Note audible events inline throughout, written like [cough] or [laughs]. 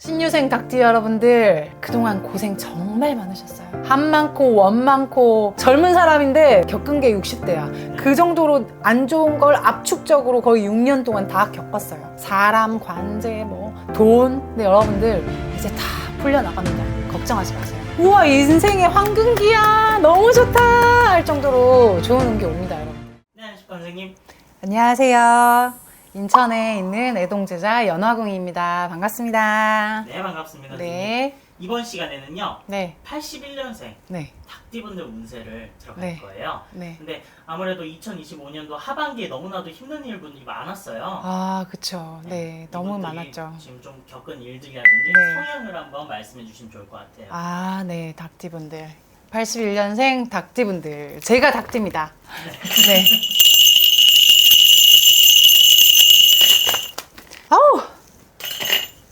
신유생 닭띠 여러분들 그동안 고생 정말 많으셨어요. 한 많고 원 많고 젊은 사람인데 겪은 게 60대야. 그 정도로 안 좋은 걸 압축적으로 거의 6년 동안 다 겪었어요. 사람, 관제, 뭐 돈. 근데 여러분들 이제 다 풀려나갑니다. 걱정하지 마세요. 우와 인생의 황금기야 너무 좋다 할 정도로 좋은 운기 옵니다 여러분. 네, 안녕하십니까 선생님. 안녕하세요. 인천에 있는 애동제자 연화궁입니다. 반갑습니다. 네, 반갑습니다. 선생님. 네. 이번 시간에는요. 네. 81년생 네. 닭띠분들 운세를 들어갈 네. 거예요. 네. 근데 아무래도 2025년도 하반기에 너무나도 힘든 일분들이 많았어요. 아, 그쵸. 네. 너무 이분들이 많았죠. 지금 좀 겪은 일들이라든지 네. 성향을 한번 말씀해 주시면 좋을 것 같아요. 아, 네. 닭띠분들. 81년생 닭띠분들. 제가 닭띠입니다. 네. 아 [laughs]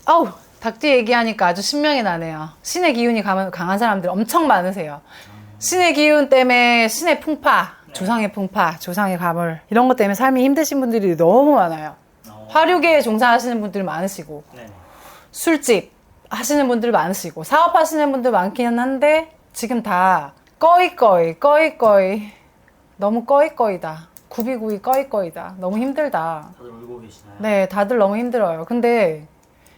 아우! 닭띠 얘기하니까 아주 신명이 나네요. 신의 기운이 강- 강한 사람들 엄청 많으세요. 신의 기운 때문에 신의 풍파, 네. 조상의 풍파, 조상의 가물, 이런 것 때문에 삶이 힘드신 분들이 너무 많아요. 어, 화류계에 종사하시는 분들 많으시고, 네네. 술집 하시는 분들 많으시고 사업하시는 분들 많기는 한데 지금 다 꺼이꺼이 꺼이꺼이 너무 꺼이꺼이다 구비구이 꺼이꺼이다 너무 힘들다 다들 울고 계시나요? 네 다들 너무 힘들어요 근데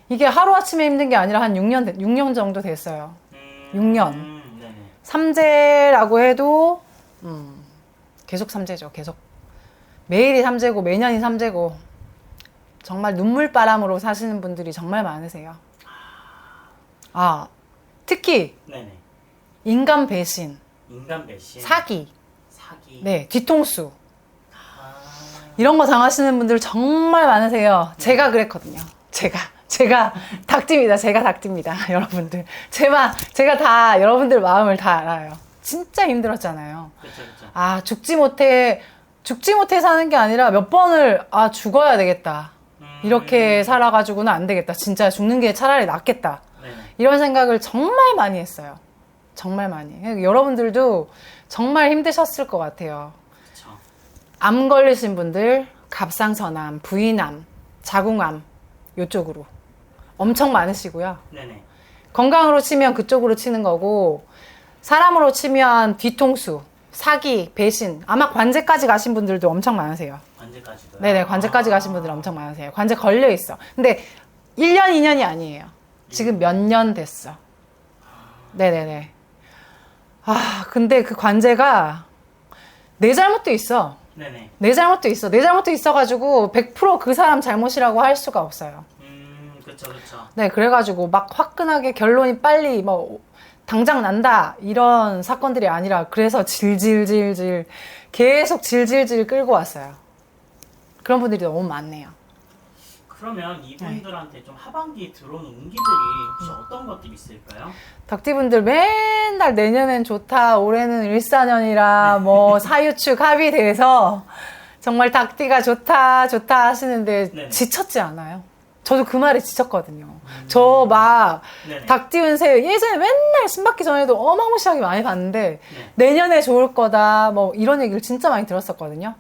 이게 하루아침에 힘든 게 아니라 한 6년, 돼- 6년 정도 됐어요. 음, 6년. 음, 네네. 삼재라고 해도 음, 계속 삼재죠 계속. 매일이 삼재고 매년이 삼재고. 정말 눈물바람으로 사시는 분들이 정말 많으세요. 아 특히 네네. 인간 배신. 인간 배신, 사기. 사기. 네 뒤통수. 아, 이런 거 당하시는 분들 정말 많으세요. 제가 그랬거든요. 제가 제가 닭띠입니다. 제가 닭띠입니다. [laughs] 여러분들. 제가 제가 다 여러분들 마음을 다 알아요. 진짜 힘들었잖아요. 아 죽지 못해 죽지 못해 사는 게 아니라 몇 번을 아 죽어야 되겠다. 음, 이렇게 살아가지고는 안 되겠다. 진짜 죽는 게 차라리 낫겠다. 네네. 이런 생각을 정말 많이 했어요. 정말 많이. 여러분들도 정말 힘드셨을 것 같아요. 암 걸리신 분들 갑상선암 부인암 자궁암 요쪽으로 엄청 많으시고요 네네. 건강으로 치면 그쪽으로 치는 거고 사람으로 치면 뒤통수 사기 배신 아마 관제까지 가신 분들도 엄청 많으세요 관제까지도. 네네, 관제까지 가신 분들 엄청 많으세요. 관제 걸려 있어. 근데 1년, 2년이 아니에요. 지금 몇 년 됐어. 네네네. 아, 근데 그 관제가 내 잘못도 있어. 네네. 내 잘못도 있어. 내 잘못도 있어가지고 100%그 사람 잘못이라고 할 수가 없어요. 음, 그렇죠, 그렇죠. 네, 그래가지고 막 화끈하게 결론이 빨리 뭐 당장 난다 이런 사건들이 아니라 그래서 질질질질 계속 질질질 끌고 왔어요. 그런 분들이 너무 많네요. 그러면 이분들한테 좀 하반기에 들어오는 운기들이 혹시 어떤 것들이 있을까요? 덕지분들 맨날 내년엔 좋다, 올해는 일사년이라 뭐 [laughs] 사유축 합의돼서 정말 닭띠가 좋다, 좋다 하시는데 네네. 지쳤지 않아요? 저도 그 말에 지쳤거든요. 저막 네네. 닭띠 운세 예전에 맨날 신받기 전에도 어마무시하게 많이 봤는데 네. 내년에 좋을 거다 뭐 이런 얘기를 진짜 많이 들었었거든요.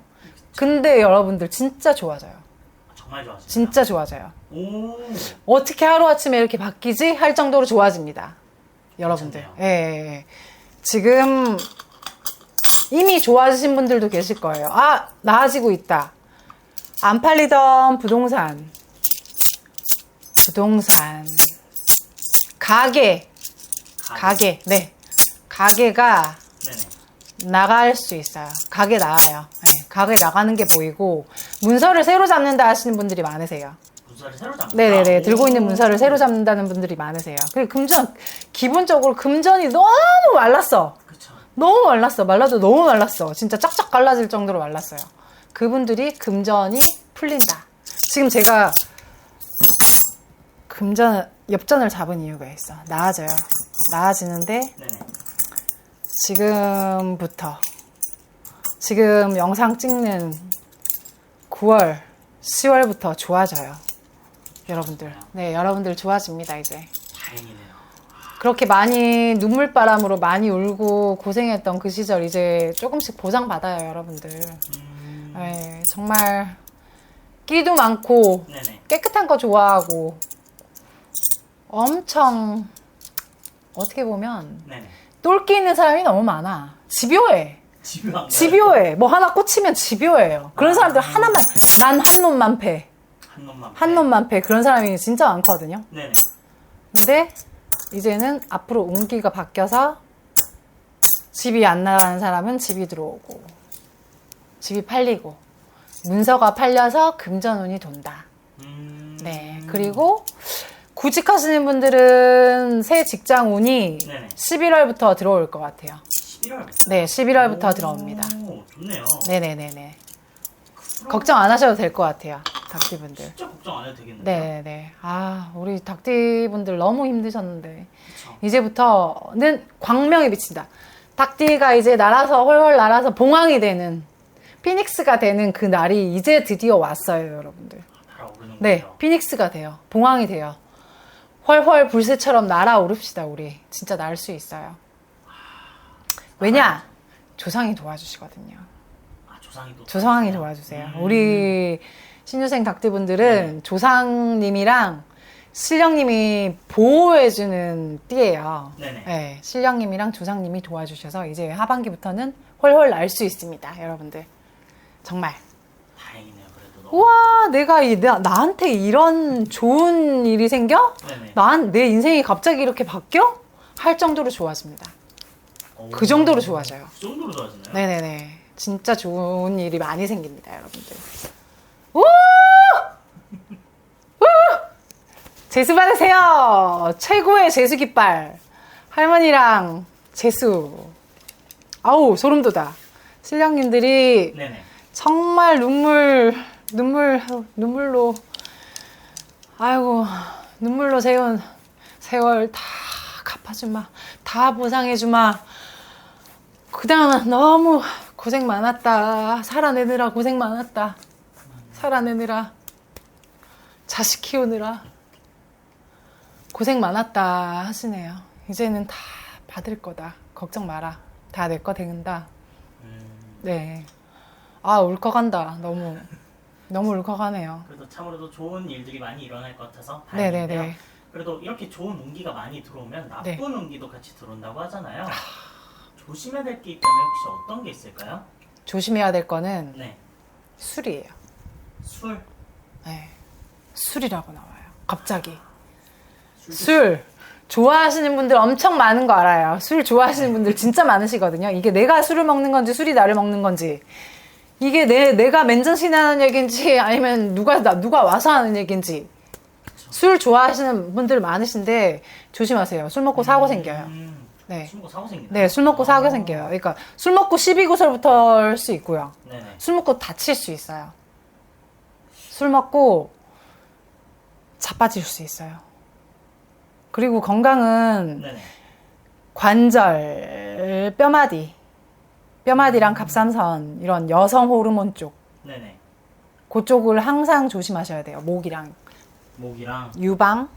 근데 여러분들 진짜 좋아져요. 정말 좋아하시네요. 진짜 좋아져요. 오. 어떻게 하루아침에 이렇게 바뀌지? 할 정도로 좋아집니다. 여러분들. 예, 예, 예. 지금 이미 좋아지신 분들도 계실 거예요. 아, 나아지고 있다. 안 팔리던 부동산. 부동산. 가게. 가게. 네. 가게가 네네. 나갈 수 있어요. 가게 나와요. 네, 가게 나가는 게 보이고 문서를 새로 잡는다 하시는 분들이 많으세요. 문서를 새로 잡는다. 네네네. 오. 들고 있는 문서를 새로 잡는다는 분들이 많으세요. 그리고 금전, 기본적으로 금전이 너무 말랐어. 그쵸. 너무 말랐어. 말라도 너무 말랐어. 진짜 쫙쫙 갈라질 정도로 말랐어요. 그분들이 금전이 풀린다. 지금 제가 금전, 엽전을 잡은 이유가 있어. 나아져요. 나아지는데 네네. 지금부터 지금 영상 찍는 9월, 10월부터 좋아져요. 여러분들. 네, 여러분들 좋아집니다, 이제. 다행이네요. 그렇게 많이 눈물바람으로 많이 울고 고생했던 그 시절 이제 조금씩 보상받아요, 여러분들. 음. 네, 정말 끼도 많고 네네. 깨끗한 거 좋아하고 엄청 어떻게 보면 네네. 똘끼 있는 사람이 너무 많아. 집요해. 집요한 집요해. 뭐 하나 꽂히면 집요해요. 그런 사람들 하나만 난 한 놈만 패. 한 놈만. 한 놈만 패. 그런 사람이 진짜 많거든요. 네네. 근데 이제는 앞으로 운기가 바뀌어서 집이 안 나가는 사람은 집이 들어오고 집이 팔리고 문서가 팔려서 금전운이 돈다. 음. 네. 그리고 구직하시는 분들은 새 직장 운이 네네. 11월부터 들어올 것 같아요. 11월부터. 네, 11월부터 들어옵니다. 오, 좋네요. 네네네네. 그럼 걱정 안 하셔도 될 것 같아요. 닭띠분들. 진짜 걱정 안 해도 되겠네요. 네네. 아, 우리 닭띠분들 너무 힘드셨는데. 그쵸. 이제부터는 광명이 비친다. 닭띠가 이제 날아서 훨훨 날아서 봉황이 되는 피닉스가 되는 그 날이 이제 드디어 왔어요, 여러분들. 달아오르는 네, 거죠. 피닉스가 돼요. 봉황이 돼요. 훨훨 불새처럼 날아오릅시다, 우리. 진짜 날 수 있어요. 왜냐? 조상이 도와주시거든요. 아, 조상이 또. 조상이 도와주세요. 음. 우리 신유생 닭띠분들은 조상님이랑 신령님이 보호해주는 띠예요. 네네. 네, 신령님이랑 조상님이 도와주셔서 이제 하반기부터는 훨훨 날 수 있습니다, 여러분들. 정말. 다행이네요. 그래도 너무. 우와, 내가 이, 나, 나한테 이런 좋은 일이 생겨? 네네. 난 내 인생이 갑자기 이렇게 바뀌어? 할 정도로 좋아집니다. 오. 그 정도로 좋아져요. 그 정도로 좋아지나요? 네네네. 진짜 좋은 일이 많이 생깁니다, 여러분들. 우! 우! 재수 받으세요! 최고의 재수 깃발. 할머니랑 재수. 아우, 소름 돋아. 신령님들이 네네. 정말 눈물, 눈물, 눈물로, 아이고, 눈물로 세운 세월 다 갚아주마. 다 보상해주마. 그 다음은 너무 고생 많았다. 살아내느라 고생 많았다. 살아내느라. 자식 키우느라. 고생 많았다 하시네요. 이제는 다 받을 거다. 걱정 마라. 다 내 거 된다. 음, 네. 아, 울컥한다. 너무, 너무 울컥하네요. 그래도 참으로도 좋은 일들이 많이 일어날 것 같아서 다행인데요. 네네네. 그래도 이렇게 좋은 운기가 많이 들어오면 나쁜 네. 운기도 같이 들어온다고 하잖아요. 조심해야 될 게 있다면 혹시 어떤 게 있을까요? 조심해야 될 거는 네. 술이에요. 술. 네. 술이라고 나와요. 갑자기. 술. 술. 좋아하시는 분들 엄청 많은 거 알아요. 술 좋아하시는 분들 진짜 많으시거든요. 이게 내가 술을 먹는 건지 술이 나를 먹는 건지. 이게 내, 내가 맨정신에 하는 얘기인지 아니면 누가, 나, 누가 와서 하는 얘기인지. 술 좋아하시는 분들 많으신데 조심하세요. 술 먹고 사고 생겨요. 음, 네. 술 먹고 사고 생긴다. 네, 술 먹고 사고 생겨요. 그러니까 술 먹고 시비 구설부터 할 수 있고요. 네네. 술 먹고 다칠 수 있어요. 술 먹고 자빠질 수 있어요. 그리고 건강은 네네. 관절, 뼈마디, 뼈마디랑 갑상선 이런 여성 호르몬 쪽 네네. 그쪽을 항상 조심하셔야 돼요. 목이랑 목이랑. 유방,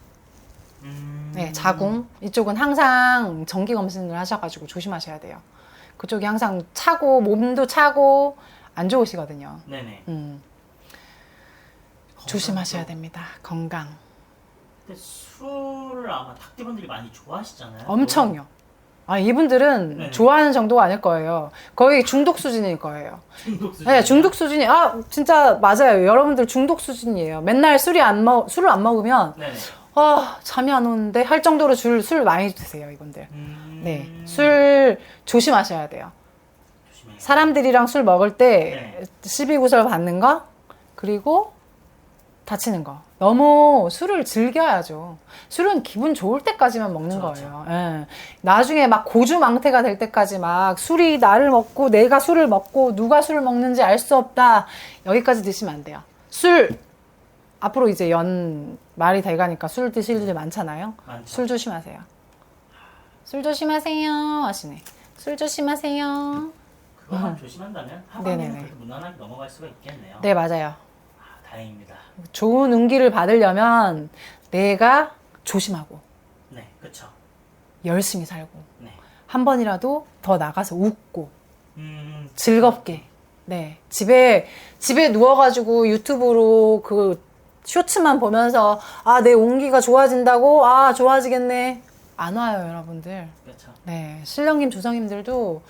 음, 네, 자궁 이쪽은 항상 정기 검진을 하셔가지고 조심하셔야 돼요. 그쪽이 항상 차고 몸도 차고 안 좋으시거든요. 네네. 음, 건강도- 조심하셔야 됩니다. 건강 근데 술을 아마 닭띠분들이 많이 좋아하시잖아요. 엄청요. 아 이분들은 네. 좋아하는 정도가 아닐 거예요. 거의 중독 수준일 거예요. 중독 수준. 네, 중독 수준이 아 진짜 맞아요. 여러분들 중독 수준이에요. 맨날 술이 안 먹, 술을 안 먹으면 네네. 아 잠이 안 오는데 할 정도로 줄술 많이 드세요 이분들. 음, 네, 술 조심하셔야 돼요. 조심해요. 사람들이랑 술 먹을 때 네. 시비 구설 받는 거 그리고 다치는 거. 너무 술을 즐겨야죠. 술은 기분 좋을 때까지만 먹는 그쵸, 거예요. 예. 나중에 막 고주망태가 될 때까지 막 술이 나를 먹고 내가 술을 먹고 누가 술을 먹는지 알 수 없다. 여기까지 드시면 안 돼요. 술 앞으로 이제 연 말이 돼가니까 술 드실 일 많잖아요. 많죠. 술 조심하세요. 술 조심하세요. 하시네. 술 조심하세요. 그거만 조심한다면 하반기는 네네네. 그래도 무난하게 넘어갈 수가 있겠네요. 네, 맞아요. 아, 다행입니다. 좋은 운기를 받으려면 내가 조심하고 네, 그쵸. 열심히 살고 네. 한 번이라도 더 나가서 웃고 음, 즐겁게 네 집에 집에 누워가지고 유튜브로 그 쇼츠만 보면서 아, 내 운기가 좋아진다고? 아, 좋아지겠네. 안 와요, 여러분들. 그렇죠. 네, 신령님, 조상님들도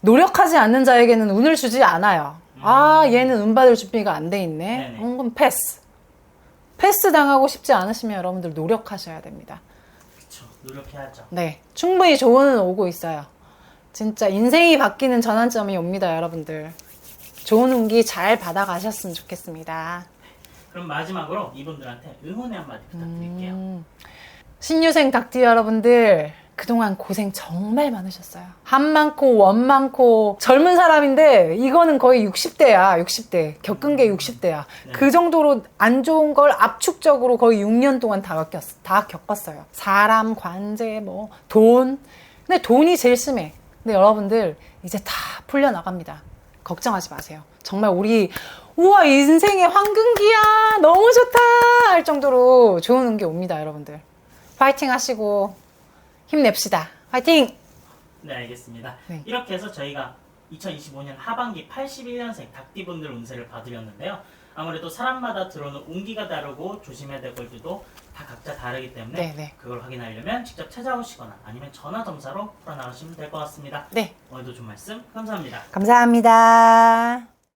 노력하지 않는 자에게는 운을 주지 않아요. 아, 얘는 운 받을 준비가 안 돼 있네. 네네. 음, 그럼 패스. 패스 당하고 싶지 않으시면 여러분들 노력하셔야 됩니다. 그렇죠. 노력해야죠. 네, 충분히 좋은 운 오고 있어요. 진짜 인생이 바뀌는 전환점이 옵니다, 여러분들. 좋은 운기 잘 받아가셨으면 좋겠습니다. 그럼 마지막으로 이분들한테 응원의 한마디 부탁드릴게요. 음, 신유생 닭띠 여러분들 그동안 고생 정말 많으셨어요. 한 많고 원 많고 젊은 사람인데 이거는 거의 60대야 60대 겪은 게 60대야 네. 그 정도로 안 좋은 걸 압축적으로 거의 6년 동안 다, 겪었, 다 겪었어요. 사람 관제 뭐 돈 근데 돈이 제일 심해. 근데 여러분들 이제 다 풀려 나갑니다. 걱정하지 마세요. 정말 우리 우와 인생의 황금기야 너무 좋다 할 정도로 좋은 게 옵니다 여러분들 파이팅 하시고 힘냅시다 파이팅 네, 알겠습니다. 네. 이렇게 해서 저희가 2025년 하반기 81년생 닭띠분들 운세를 봐드렸는데요. 아무래도 사람마다 들어오는 운기가 다르고 조심해야 될 것들도 다 각자 다르기 때문에 네, 네. 그걸 확인하려면 직접 찾아오시거나 아니면 전화 점사로 풀어나가시면 될 것 같습니다. 네 오늘도 좋은 말씀 감사합니다. 감사합니다